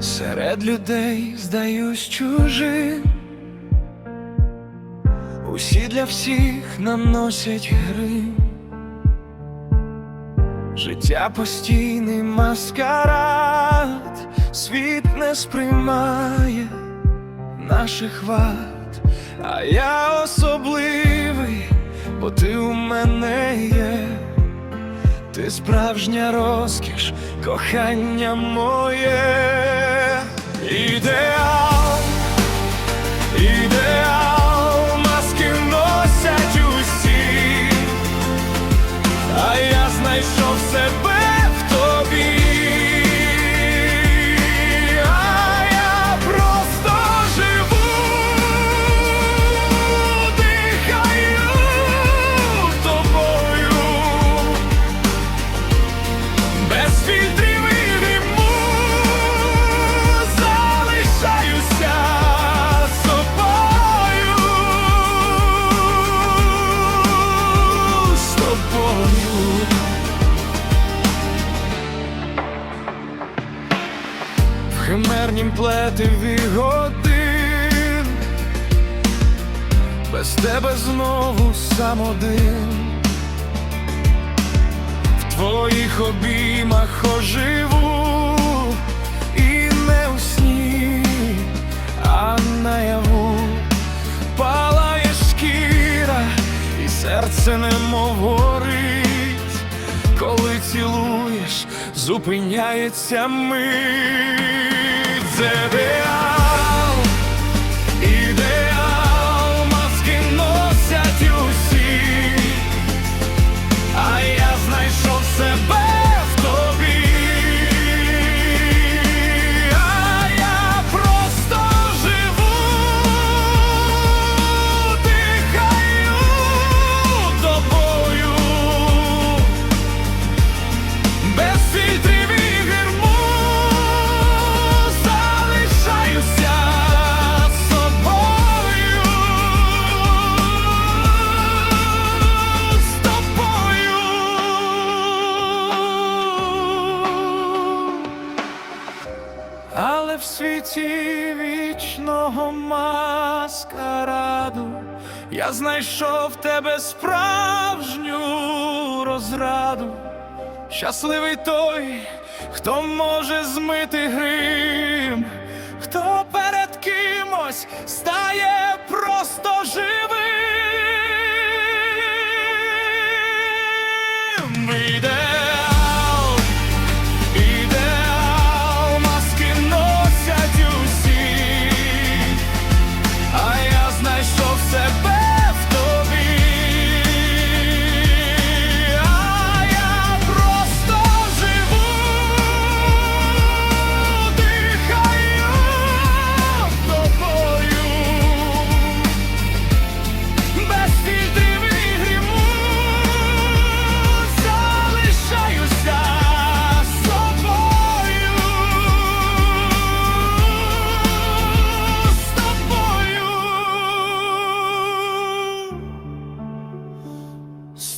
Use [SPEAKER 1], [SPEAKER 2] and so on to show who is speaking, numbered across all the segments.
[SPEAKER 1] серед людей здаюсь чужим. Усі для всіх наносять грим. Життя постійний маскарад, світ не сприймає наших вад, а я особливий, бо ти у мене є. Ти справжня розкіш, кохання моє, ідеал, В химернім плетиві годин, без тебе знову сам один. В твоїх обіймах оживу. І не у сні, а наяву. Палає шкіра, і серце немов горить, коли цілуєш, зупиняється мить. Це Але в світі вічного маскараду я знайшов тебе справжню розраду. Щасливий той, хто може змити грим, хто перед кимось стане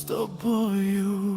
[SPEAKER 1] stop for you.